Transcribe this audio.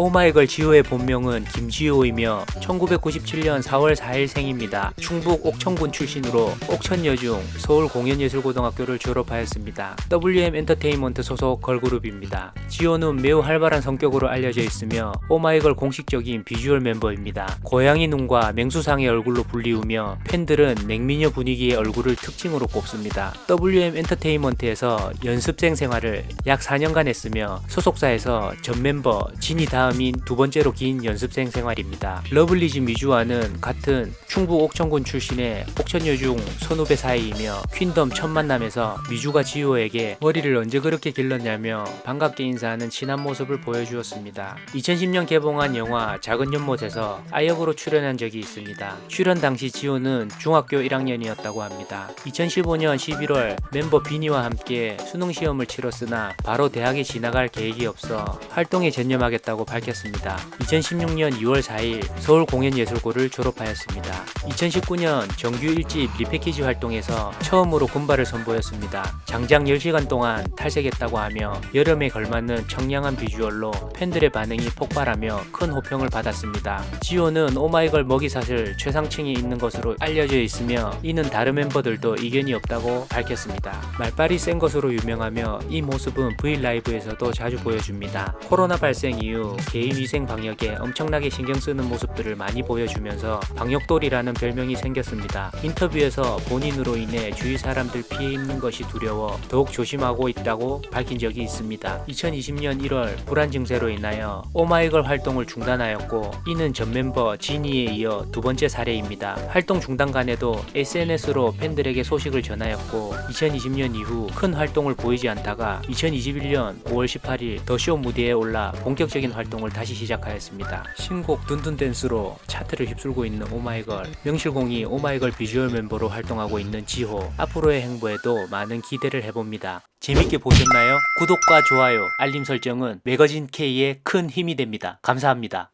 오마이걸 지호의 본명은 김지호이며 1997년 4월 4일 생입니다. 충북 옥천군 출신으로 옥천여중 서울공연예술고등학교를 졸업하였습니다. WM 엔터테인먼트 소속 걸그룹입니다. 지호는 매우 활발한 성격으로 알려져 있으며 오마이걸 공식적인 비주얼 멤버입니다. 고양이 눈과 맹수상의 얼굴로 불리우며 팬들은 냉미녀 분위기의 얼굴을 특징으로 꼽습니다. WM 엔터테인먼트에서 연습생 생활을 약 4년간 했으며 소속사에서 전 멤버 진이 다음 인 두 번째로 긴 연습생 생활입니다. 러블리즈 미주와는 같은 충북 옥천군 출신의 옥천여중 선후배 사이이며 퀸덤 첫 만남에서 미주가 지호에게 머리를 언제 그렇게 길렀냐며 반갑게 인사하는 친한 모습을 보여주었습니다. 2010년 개봉한 영화 작은 연못에서 아역으로 출연한 적이 있습니다. 출연 당시 지호는 중학교 1학년이었다고 합니다. 2015년 11월 멤버 비니와 함께 수능 시험을 치렀으나 바로 대학에 진학할 계획이 없어 활동에 전념하겠다고 밝혔습니다. 2016년 2월 4일 서울공연예술고를 졸업하였습니다. 2019년 정규 1집 리패키지 활동에서 처음으로 군발을 선보였습니다. 장장 10시간 동안 탈색했다고 하며 여름에 걸맞는 청량한 비주얼로 팬들의 반응이 폭발하며 큰 호평을 받았습니다. 지호는 오마이걸 먹이사슬 최상층이 있는 것으로 알려져 있으며 이는 다른 멤버들도 이견이 없다고 밝혔습니다. 말빨이 센 것으로 유명하며 이 모습은 브이라이브에서도 자주 보여줍니다. 코로나 발생 이후 개인 위생 방역에 엄청나게 신경 쓰는 모습들을 많이 보여주면서 방역돌이라는 별명이 생겼습니다. 인터뷰에서 본인으로 인해 주위 사람들 피해 입는 것이 두려워 더욱 조심하고 있다고 밝힌 적이 있습니다. 2020년 1월 불안 증세로 인하여 오마이걸 활동을 중단하였고 이는 전 멤버 지니에 이어 두 번째 사례입니다. 활동 중단간에도 SNS로 팬들에게 소식을 전하였고 2020년 이후 큰 활동을 보이지 않다가 2021년 5월 18일 더 쇼 무대에 올라 본격적인 활동을 다시 시작하였습니다. 신곡 둔둔 댄스로 차트를 휩쓸고 있는 오마이걸 명실공히 오마이걸 비주얼 멤버로 활동하고 있는 지호 앞으로의 행보에도 많은 기대를 해봅니다. 재밌게 보셨나요? 구독과 좋아요, 알림 설정은 매거진 K의 큰 힘이 됩니다. 감사합니다.